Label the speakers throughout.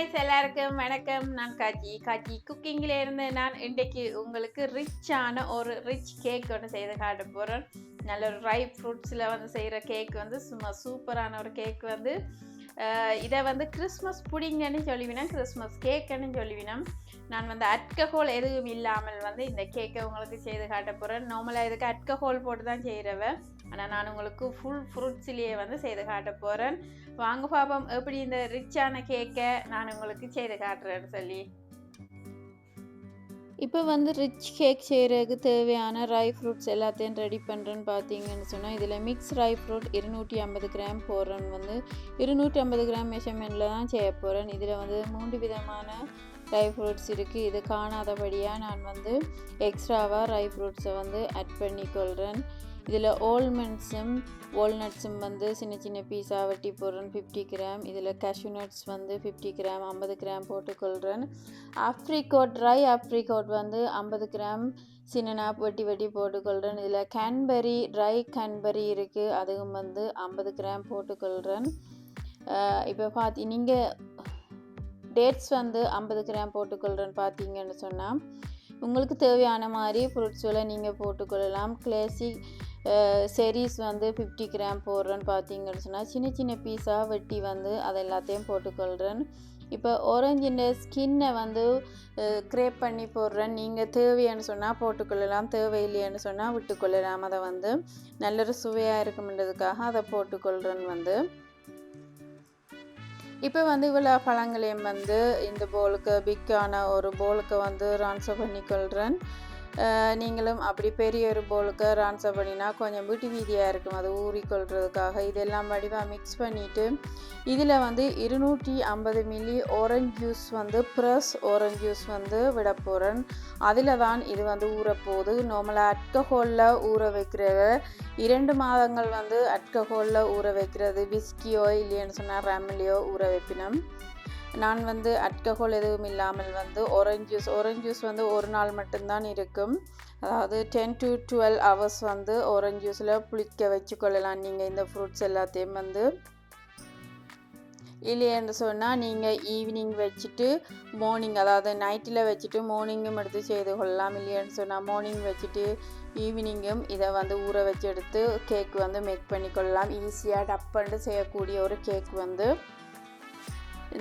Speaker 1: ஹாய்ஸ் எல்லாருக்கும் வணக்கம். நான் காஜி காஜி குக்கிங்கில் இருந்து நான் இன்றைக்கு உங்களுக்கு ரிச்சான ஒரு ரிச் கேக் ஒன்று செய்து காட்ட போகிறேன் நல்ல ஒரு ட்ரை ஃப்ரூட்ஸில் வந்து செய்கிற கேக் வந்து சும்மா சூப்பரான ஒரு கேக் வந்து இதை வந்து கிறிஸ்மஸ் புடிங்கன்னு சொல்லிவினேன் கிறிஸ்மஸ் கேக்குன்னு சொல்லிவினேன் நான் வந்து அட்கஹோல் எதுவும் இல்லாமல் வந்து இந்த கேக்கை உங்களுக்கு செய்து காட்ட போகிறேன் நார்மலாக இதுக்கு அட்கஹோல் போட்டு தான் செய்கிறவன் ஆனால் நான் உங்களுக்கு ஃபுல் ஃப்ரூட்ஸ்லேயே வந்து செய்து காட்ட போகிறேன் வாங்க பாப்போம். எப்படி இந்த ரிச்சான கேக்கை நான் உங்களுக்கு செய்து காட்டுறேன்னு சொல்லி.
Speaker 2: இப்போ வந்து ரிச் கேக் செய்கிறதுக்கு தேவையான ட்ரை ஃப்ரூட்ஸ் எல்லாத்தையும் ரெடி பண்ணுறேன்னு பார்த்தீங்கன்னு சொன்னால் இதில் மிக்ஸ் ட்ரை ஃப்ரூட் இருநூற்றி ஐம்பது கிராம் போடுறேன்னு வந்து இருநூற்றி ஐம்பது கிராம் மெஷர்மெண்ட்டில் தான் செய்ய போகிறேன் இதில் வந்து மூன்று விதமான ட்ரை ஃப்ரூட்ஸ் இருக்குது இது காணாதபடியாக நான் வந்து எக்ஸ்ட்ராவாக ட்ரை ஃப்ரூட்ஸை வந்து ஆட் பண்ணிக்கொள்கிறேன் இதில் ஓல்மெண்ட்ஸும் வால்நட்ஸும் வந்து சின்ன சின்ன பீஸாக வெட்டி போடுறேன் ஃபிஃப்டி கிராம். இதில் cashew நட்ஸ் வந்து ஃபிஃப்டி கிராம் ஐம்பது கிராம் போட்டுக்கொள்கிறேன் ஆப்ரிகோட் ட்ரை ஆப்ரிகோட் வந்து ஐம்பது கிராம் சின்ன வெட்டி வெட்டி போட்டுக்கொள்கிறேன் இதில் கேன்பெரி ட்ரை கேன்பெரி இருக்குது அதுவும் வந்து ஐம்பது கிராம் போட்டுக்கொள்கிறேன் இப்போ பார்த்தி நீங்கள் டேட்ஸ் வந்து ஐம்பது கிராம் போட்டுக்கொள்கிறேன்னு பார்த்தீங்கன்னு சொன்னால் உங்களுக்கு தேவையான மாதிரி ஃப்ரூட்ஸுகளை நீங்கள் போட்டுக்கொள்ளலாம். கிளாசிக் செரிஸ் வந்து ஃபிஃப்டி கிராம் போடுறேன்னு பார்த்தீங்கன்னு சொன்னால் சின்ன சின்ன பீஸாக வெட்டி வந்து அதை எல்லாத்தையும் போட்டுக்கொள்கிறேன் இப்போ ஓரஞ்சின் ஸ்கின்னை வந்து க்ரேப் பண்ணி போடுறேன். நீங்கள் தேவையான்னு சொன்னால் போட்டுக்கொள்ளலாம் தேவையில்லையான்னு சொன்னால் விட்டுக்கொள்ளலாம். அதை வந்து நல்ல ஒரு சுவையாக இருக்கும்ன்றதுக்காக அதை போட்டுக்கொள்கிறேன் வந்து. இப்போ வந்து இவ்வளோ பழங்களையும் வந்து இந்த போலுக்கு பிக்கான ஒரு போலுக்கு வந்து ரான்சர் பண்ணிக்கொள்கிறேன் அஹ் நீங்களும் அப்படி பெரிய ஒரு போலுக்கு ரான்சர் பண்ணினா கொஞ்சம் வீட்டு வீதியாக இருக்கும். அது ஊறிக்கொள்கிறதுக்காக இதெல்லாம் வடிவாக மிக்ஸ் பண்ணிவிட்டு இதில் வந்து இருநூற்றி ஐம்பது மில்லி ஓரஞ்ச் ஜூஸ் வந்து ப்ரெஸ் ஓரஞ்ச் ஜூஸ் வந்து விட போகிறேன் அதில் தான் இது வந்து ஊறப்போகுது நார்மலாக அட்கஹோலில் ஊற வைக்கிறத. இரண்டு மாதங்கள் வந்து அட்கஹோலில் ஊற வைக்கிறது. விஸ்கியோ இல்லைன்னு சொன்னால் ரெமிலியோ ஊற வைப்பினோம் நான் வந்து அட்கஹோல் எதுவும் இல்லாமல் வந்து orange ஜூஸ் orange ஜூஸ் வந்து ஒரு நாள் மட்டும்தான் இருக்கும். அதாவது டென் டு டுவெல் ஹவர்ஸ் வந்து orange ஜூஸில் புளிக்க வச்சுக்கொள்ளலாம். நீங்கள் இந்த ஃப்ரூட்ஸ் எல்லாத்தையும் வந்து. இல்லையென்று சொன்னால் நீங்கள் ஈவினிங் வச்சுட்டு மார்னிங் அதாவது நைட்டில் வச்சுட்டு மார்னிங்கும் எடுத்து செய்து கொள்ளலாம். இல்லையென்று சொன்னால் மார்னிங் வச்சுட்டு ஈவினிங்கும் இதை வந்து ஊற வச்சு எடுத்து கேக் வந்து மேக் பண்ணிக்கொள்ளலாம். ஈஸியாக டப்பண்டு செய்யக்கூடிய ஒரு கேக் வந்து.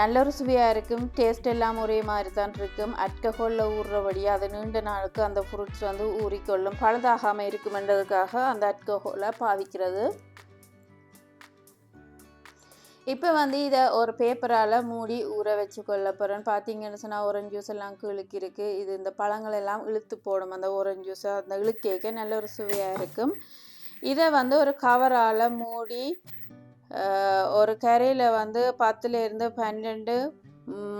Speaker 2: நல்ல ஒரு சுவையாக இருக்கும். டேஸ்ட் எல்லாம் ஒரே மாதிரி தான் இருக்கும். அட்கஹோலில் ஊறுறபடி அது நீண்ட நாளுக்கு அந்த ஃப்ரூட்ஸ் வந்து ஊறிக்கொள்ளும். பழுதாகாமல் இருக்குமென்றதுக்காக அந்த அட்கஹோலை பாவிக்கிறது. இப்போ வந்து இதை ஒரு பேப்பரால் மூடி ஊற வச்சு கொள்ள போகிறேன் பார்த்தீங்கன்னு சொன்னால் orange ஜூஸ் எல்லாம் கீழுக்கு இருக்குது இது இந்த பழங்கள் எல்லாம் இழுத்து போடும். அந்த orange ஜூஸ் அந்த இழுக்கேக்க நல்ல ஒரு சுவையாக இருக்கும். இதை வந்து ஒரு கவரால் மூடி ஒரு கரையில் வந்து பத்துலேருந்து பன்னெண்டு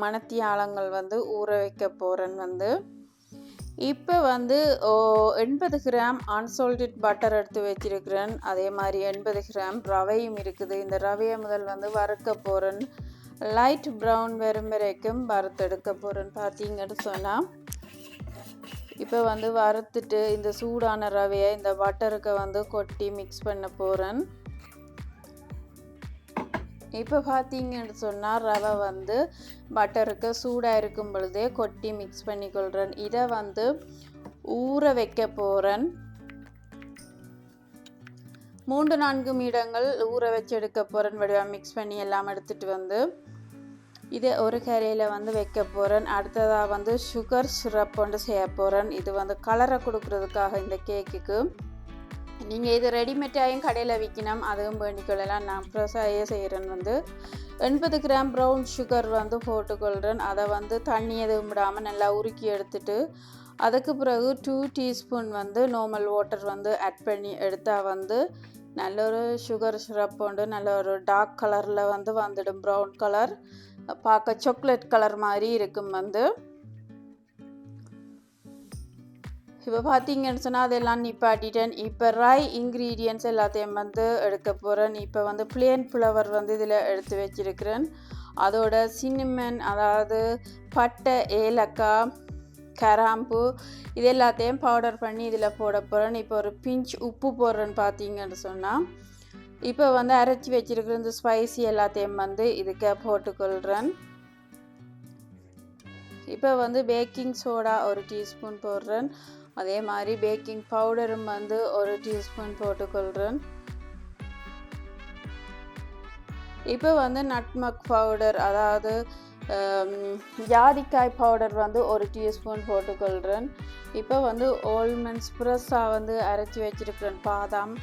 Speaker 2: மணத்தியாலங்கள் வந்து ஊற வைக்க போகிறேன் வந்து. இப்போ வந்து ஓ, எண்பது கிராம் அன்சால்டட் பட்டர் எடுத்து வச்சிருக்கிறேன். அதே மாதிரி எண்பது கிராம் ரவையும் இருக்குது. இந்த ரவையை முதல் வந்து வறுக்க போகிறேன் லைட் ப்ரௌன் வெறும் வரைக்கும் வறுத்தெடுக்க போகிறேன் பார்த்தீங்கன்னு சொன்னால் இப்போ வந்து வறுத்துட்டு இந்த சூடான ரவையை இந்த பட்டருக்கு வந்து கொட்டி மிக்ஸ் பண்ண போகிறேன் இப்போ பார்த்தீங்கன்னு சொன்னால் ரவை வந்து பட்டருக்கு சூடாக இருக்கும் பொழுதே கொட்டி மிக்ஸ் பண்ணிக்கொள்கிறேன் இதை வந்து ஊற வைக்க போகிறேன் மூன்று நான்கு மீடங்கள் ஊற வச்சு எடுக்க போகிறேன் வடிவாக மிக்ஸ் பண்ணி எல்லாம் எடுத்துகிட்டு வந்து இதை ஒரு கரையில் வந்து வைக்க போகிறேன் அடுத்ததாக வந்து சுகர் சிரப் ஒன்று செய்ய போகிறேன் இது வந்து கலரை கொடுக்கறதுக்காக இந்த கேக்குக்கு நீங்கள் இது ரெடிமேட்டாயும் கடையில் விற்கணும் அதுவும் பண்ணிக்கொள்ளலாம் நான் ஃப்ரெஷ்ஷாகவே செய்கிறேன் வந்து எண்பது கிராம் ப்ரௌன் சுகர் வந்து போட்டுக்கொள்கிறேன் அதை வந்து தண்ணி எதுவும் விடாமல் நல்லா உருக்கி எடுத்துட்டு அதுக்கு பிறகு டூ டீஸ்பூன் வந்து நார்மல் வாட்டர் வந்து ஆட் பண்ணி எடுத்தால் வந்து நல்ல ஒரு சுகர் சிரப் உண்டு. நல்ல ஒரு டார்க் கலரில் வந்து வந்துடும் ப்ரௌன் கலர் பார்க்க சாக்லேட் கலர் மாதிரி இருக்கும் வந்து. இப்போ பார்த்தீங்கன்னு சொன்னால் அதெல்லாம் நிப்பாட்டிட்டேன் இப்போ ரை இன்க்ரீடியன்ஸ் எல்லாத்தையும் வந்து எடுக்க போகிறேன் இப்போ வந்து பிளேன் ஃப்ளவர் வந்து இதில் எடுத்து வச்சிருக்கிறேன். அதோட சினிமன் அதாவது பட்டை ஏலக்காய் கராம்பு இது எல்லாத்தையும் பவுடர் பண்ணி இதில் போட போகிறேன் இப்போ ஒரு பிஞ்ச் உப்பு போடுறேன்னு பார்த்தீங்கன்னு சொன்னால் இப்போ வந்து அரைச்சி வச்சிருக்கிற இந்த ஸ்பைசி எல்லாத்தையும் வந்து இதுக்கு போட்டுக்கொள்கிறேன் இப்போ வந்து பேக்கிங் சோடா ஒரு டீஸ்பூன் போடுறேன். அதே மாதிரி பேக்கிங் பவுடரும் வந்து ஒரு டீஸ்பூன் போட்டுக்கொள்கிறேன் இப்போ வந்து நட்மக் பவுடர் அதாவது ஜாதிக்காய் பவுடர் வந்து ஒரு டீஸ்பூன் போட்டுக்கொள்கிறேன் இப்போ வந்து ஓல்மன்ஸ் புரஸாக வந்து அரைச்சி வச்சுருக்கிறேன் பாதாம்.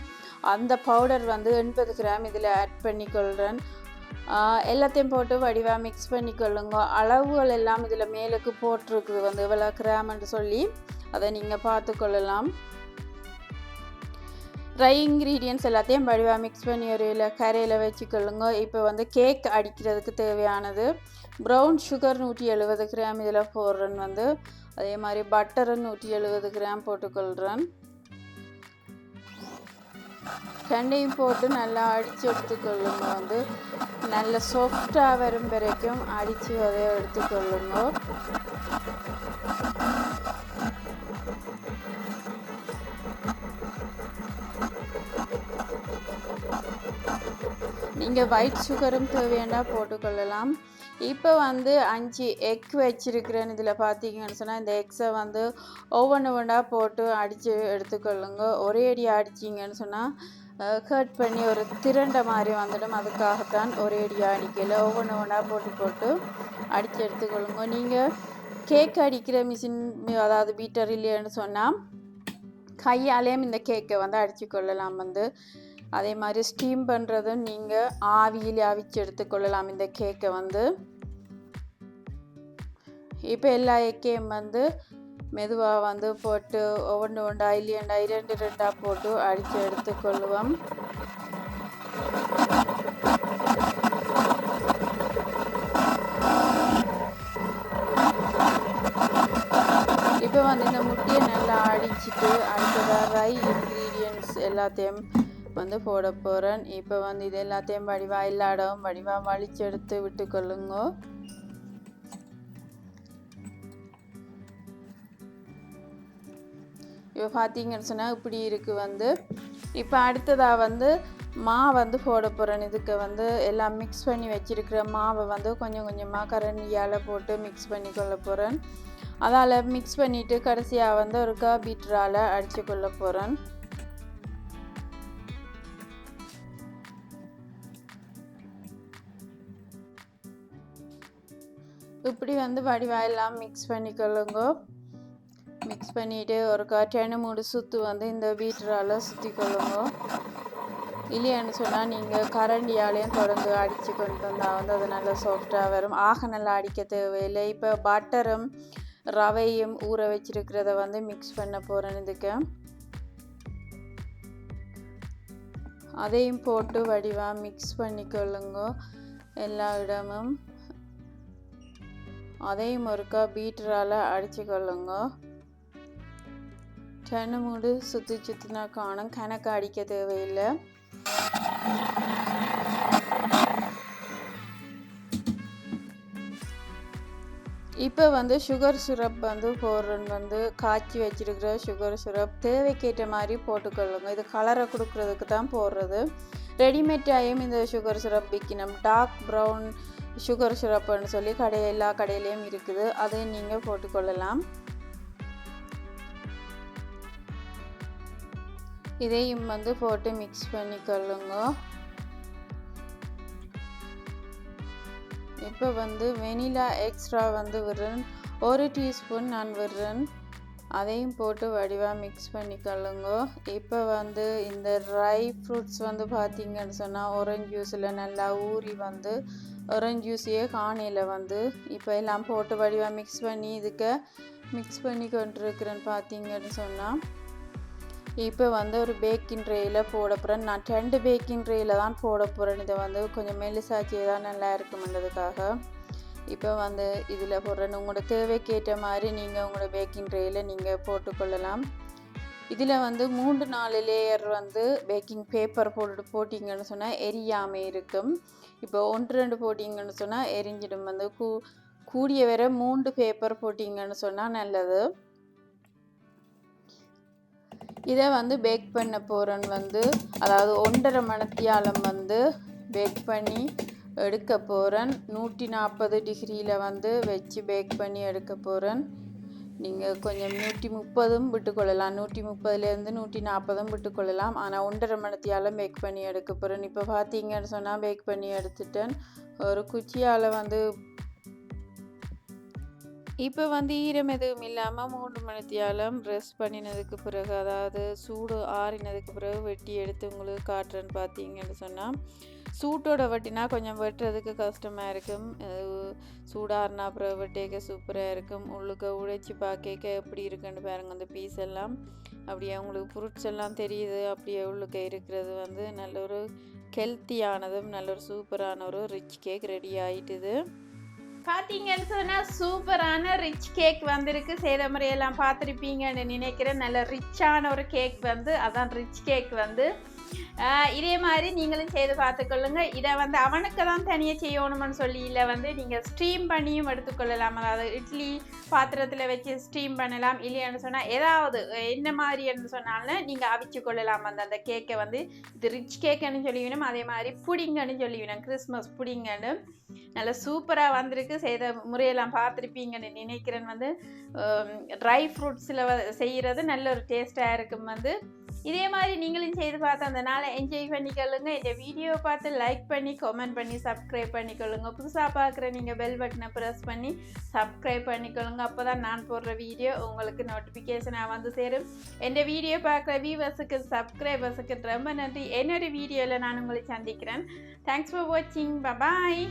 Speaker 2: அந்த பவுடர் வந்து எண்பது கிராம் இதில் ஆட் பண்ணிக்கொள்கிறேன் எல்லாத்தையும் போட்டு வடிவாக மிக்ஸ் பண்ணிக்கொள்ளுங்க. அளவுகள் எல்லாம் இதில் மேலுக்கு போட்டிருக்குது வந்து இவ்வளோ கிராம்னு சொல்லி. அதை நீங்கள் பார்த்துக்கொள்ளலாம். ட்ரை இன்க்ரீடியன்ஸ் எல்லாத்தையும் வடிவாக மிக்ஸ் பண்ணி ஒரு இல கரையில் வச்சுக்கொள்ளுங்க. இப்போ வந்து கேக் அடிக்கிறதுக்கு தேவையானது. ப்ரௌன் சுகர் நூற்றி எழுபது கிராம் இதில் போடுறேன் வந்து. அதே மாதிரி பட்டரு நூற்றி எழுபது கிராம் போட்டுக்கொள்கிறேன் ரெண்டையும் போட்டு நல்லா அடித்து எடுத்துக்கொள்ளுங்க வந்து. நல்ல சாஃப்டாக வரும் வரைக்கும் அடித்து அதை எடுத்துக்கொள்ளுங்க. நீங்கள் ஒயிட் சுகரும் வேண்டாம் போட்டுக்கொள்ளலாம். இப்போ வந்து அஞ்சு எக் வச்சுருக்கிறேன். இதில் பார்த்தீங்கன்னு சொன்னால் இந்த எக்ஸை வந்து ஒவ்வொன்று ஒன்றா போட்டு அடித்து எடுத்துக்கொள்ளுங்க. ஒரே அடி அடிச்சிங்கன்னு சொன்னால் கட் பண்ணி ஒரு திரண்ட மாதிரி வந்துடும். அதுக்காகத்தான் ஒரே அடியாக அடிக்கல ஒவ்வொன்று ஒன்றா போட்டு போட்டு அடித்து எடுத்துக்கொள்ளுங்க. நீங்கள் கேக் அடிக்கிற மிஷின் அதாவது பீட்டர் இல்லைன்னு சொன்னால் கையாலேயும் இந்த கேக்கை வந்து அடித்து கொள்ளலாம் வந்து. அதே மாதிரி ஸ்டீம் பண்ணுறதும் நீங்கள் ஆவியில் அவிச்சு எடுத்துக்கொள்ளலாம். இந்த கேக்கை வந்து. இப்போ எல்லா எக்கையும் வந்து மெதுவாக வந்து போட்டு ஒவ்வொன்று ஒன்றா இல்லையண்டா இரண்டு ரெண்டாக போட்டு அடித்து எடுத்துக்கொள்வோம். இப்போ வந்து இந்த முட்டையை நல்லா அடிச்சுட்டு அடுத்ததாக ரை இன்க்ரீடியன்ட்ஸ் எல்லாத்தையும் வந்து போட போகிறேன் இப்போ வந்து இது எல்லாத்தையும் வடிவாக இல்லாடவும் இடமும் வடிவாக விட்டு கொள்ளுங்க விட்டுக்கொள்ளுங்க. இப்போ பார்த்தீங்கன்னு சொன்னால் இப்படி இருக்குது வந்து. இப்போ அடுத்ததாக வந்து மா வந்து போட போகிறேன் இதுக்கு வந்து எல்லாம் மிக்ஸ் பண்ணி வச்சிருக்கிற மாவை வந்து கொஞ்சம் கொஞ்சமாக கரண்டியால் போட்டு மிக்ஸ் பண்ணி கொள்ள போகிறேன் அதால் மிக்ஸ் பண்ணிவிட்டு கடைசியாக வந்து ஒரு பீட்டரால் அடித்து கொள்ள போகிறேன் இப்படி வந்து வடிவாயெல்லாம் மிக்ஸ் பண்ணிக்கொள்ளுங்க. மிக்ஸ் பண்ணிவிட்டு ஒரு டென்னு மூணு சுற்று வந்து இந்த பீட்டரால் சுற்றி கொள்ளுங்க. இல்லையான்னு சொன்னால் நீங்கள் கரண்டியாலையும் தொடர்ந்து அடித்து கொண்டு வந்தால் வந்து அது நல்லா சாஃப்டாக வரும். ஆக நல்லா அடிக்க தேவையில்லை. இப்போ பட்டரும் ரவையும் ஊற வச்சிருக்கிறத வந்து மிக்ஸ் பண்ண போகிறேன் இதுக்கு. அதையும் போட்டு வடிவாக மிக்ஸ் பண்ணிக்கொள்ளுங்க. எல்லா இடமும். அதையும் ஒருக்கா பீட்டரால் அடித்து கொள்ளுங்க. ரெண்டு மூடு சுற்றி சுற்றினா காணும். கணக்கு அடிக்க தேவையில்லை. இப்போ வந்து சுகர் சிரப் வந்து போடுறன் வந்து காய்ச்சி வச்சிருக்கிற சுகர் சிரப் தேவைக்கேற்ற மாதிரி போட்டுக்கொள்ளுங்க. இது கலரை கொடுக்கறதுக்கு தான் போடுறது. ரெடிமேட்டாயும் இந்த சுகர் சிரப் விற்கணும் டார்க் ப்ரௌன் சுகர் சிரப்புன்னு சொல்லி கடை எல்லா கடையிலையும் இருக்குது. அதையும் நீங்கள் போட்டுக்கொள்ளலாம். இதையும் வந்து போட்டு மிக்ஸ் பண்ணிக்கொள்ளுங்க. இப்போ வந்து வெனிலா எக்ஸ்ட்ரா வந்து விடுறேன். ஒரு டீஸ்பூன் நான் விடுறேன். அதையும் போட்டு வடிவாக மிக்ஸ் பண்ணிக்கொள்ளுங்க இப்போ வந்து இந்த ட்ரை ஃப்ரூட்ஸ் வந்து பார்த்தீங்கன்னு சொன்னால் ஒரஞ்சு ஜூஸில் நல்லா ஊறி வந்து ஒரஞ்சு ஜூஸையே காணியில் வந்து இப்போ எல்லாம் போட்டு வடிவாக மிக்ஸ் பண்ணி இதுக்கு மிக்ஸ் பண்ணி கொண்டிருக்கிறேன்னு பார்த்தீங்கன்னு சொன்னால் இப்போ வந்து ஒரு பேக்கிங் ட்ரேயில் போட போகிறேன் நான் ரெண்டு பேக்கிங் ட்ரேயில் தான் போட போகிறேன் இதை வந்து கொஞ்சம் மெல்லிசாச்சி தான் நல்லா இருக்குமென்றதுக்காக இப்போ வந்து இதில் போடுறேன். உங்களோட தேவைக்கேற்ற மாதிரி நீங்கள் உங்களோட பேக்கிங் ட்ரேயில் நீங்கள் போட்டுக்கொள்ளலாம். இதில் வந்து மூன்று நாலு லேயர் வந்து பேக்கிங் பேப்பர் போட்டு போட்டிங்கன்னு சொன்னால் எரியாமல் இருக்கும். இப்போ ஒன்று ரெண்டு போட்டிங்கன்னு சொன்னால் எரிஞ்சிடும். வந்து கூ கூடிய வர மூன்று பேப்பர் போட்டிங்கன்னு சொன்னால் நல்லது. இதை வந்து பேக் பண்ண போகிறேன் வந்து அதாவது ஒன்றரை மணத்தியாலம் வந்து பேக் பண்ணி எடுக்க போகிறேன் நூற்றி நாற்பது டிகிரியில் வந்து வச்சு பேக் பண்ணி எடுக்க போகிறேன் நீங்கள் கொஞ்சம் நூற்றி முப்பதும் விட்டுக்கொள்ளலாம் நூற்றி முப்பதுலேருந்து நூற்றி நாற்பதும் விட்டுக்கொள்ளலாம் ஆனால் ஒன்றரை மணத்தியால் பேக் பண்ணி எடுக்க போகிறேன் இப்போ பார்த்தீங்கன்னு சொன்னால் பேக் பண்ணி எடுத்துட்டேன். ஒரு குச்சியால் வந்து இப்போ வந்து ஈரம் எதுவும் இல்லாமல் மூன்று மணித்தியாலம் ரெஸ்ட் பண்ணினதுக்கு பிறகு அதாவது சூடு ஆறினதுக்கு பிறகு வெட்டி எடுத்து உங்களுக்கு காட்டுறேன்னு பார்த்தீங்கன்னு சொன்னால் சூட்டோட வட்டினா கொஞ்சம் வெட்டுறதுக்கு கஷ்டமாக இருக்கும். அஹ் அப்புறம் வெட்டேக்க சூப்பராக இருக்கும். உள்ளுக்க உடைச்சி பார்க்க எப்படி இருக்குன்னு பாருங்கள் அந்த பீஸ் எல்லாம். அப்படியே உங்களுக்கு ஃப்ரூட்ஸ் எல்லாம் தெரியுது. அப்படியே உள்ளுக்க இருக்கிறது வந்து நல்ல ஒரு ஹெல்த்தியானதும் நல்ல ஒரு சூப்பரான ஒரு ரிச் கேக் ரெடி ஆகிட்டுது
Speaker 1: பார்த்தீங்கன்னு சொன்னால் சூப்பரான ரிச் கேக் வந்திருக்கு. செய்த முறையெல்லாம் பார்த்துருப்பீங்கன்னு நினைக்கிறேன். நல்ல ரிச்சான ஒரு கேக் வந்து அதான் ரிச் கேக் வந்து. இதே மாதிரி நீங்களும் செய்து பார்த்துக்கொள்ளுங்க. இதை வந்து அவனுக்கு தான் தனியாக செய்யணும்னு சொல்லி இல்லை வந்து நீங்கள் ஸ்டீம் பண்ணியும் எடுத்துக்கொள்ளலாம். அதாவது இட்லி பாத்திரத்தில் வச்சு ஸ்டீம் பண்ணலாம். இல்லைன்னு சொன்னால் ஏதாவது என்ன மாதிரின்னு சொன்னாலும் நீங்கள் அவிச்சு கொள்ளலாம் அந்த அந்த கேக்கை வந்து இது ரிச் கேக்குன்னு சொல்லிவிடும் அதே மாதிரி புடிங்கன்னு சொல்லிவிடும் கிறிஸ்மஸ் புடிங்கன்னு. நல்லா சூப்பராக வந்திருக்கு. செய்த முறையெல்லாம் பார்த்துருப்பீங்கன்னு நினைக்கிறேன். வந்து ட்ரை ஃப்ரூட்ஸில் செய்கிறது நல்ல ஒரு டேஸ்ட்டாக இருக்கும். வந்து இதே மாதிரி நீங்களும் செய்து பார்த்து அந்த நாளை என்ஜாய் பண்ணிக்கொள்ளுங்க. இந்த வீடியோ பார்த்து லைக் பண்ணி கமெண்ட் பண்ணி சப்ஸ்கிரைப் பண்ணிக்கொள்ளுங்க. புதுசாக பார்க்குற நீங்கள் பெல் பட்டனை ப்ரெஸ் பண்ணி சப்ஸ்கிரைப் பண்ணிக்கொள்ளுங்க. அப்போ தான் நான் போடுற வீடியோ உங்களுக்கு நோட்டிஃபிகேஷனாக வந்து சேரும். எந்த வீடியோ பார்க்குற வியூவர்ஸுக்கு சப்ஸ்கிரைபர்ஸுக்கு ரொம்ப நன்றி. என்னோடய வீடியோவில் நான் உங்களை சந்திக்கிறேன். தேங்க்ஸ் ஃபார் வாட்சிங் பபாய்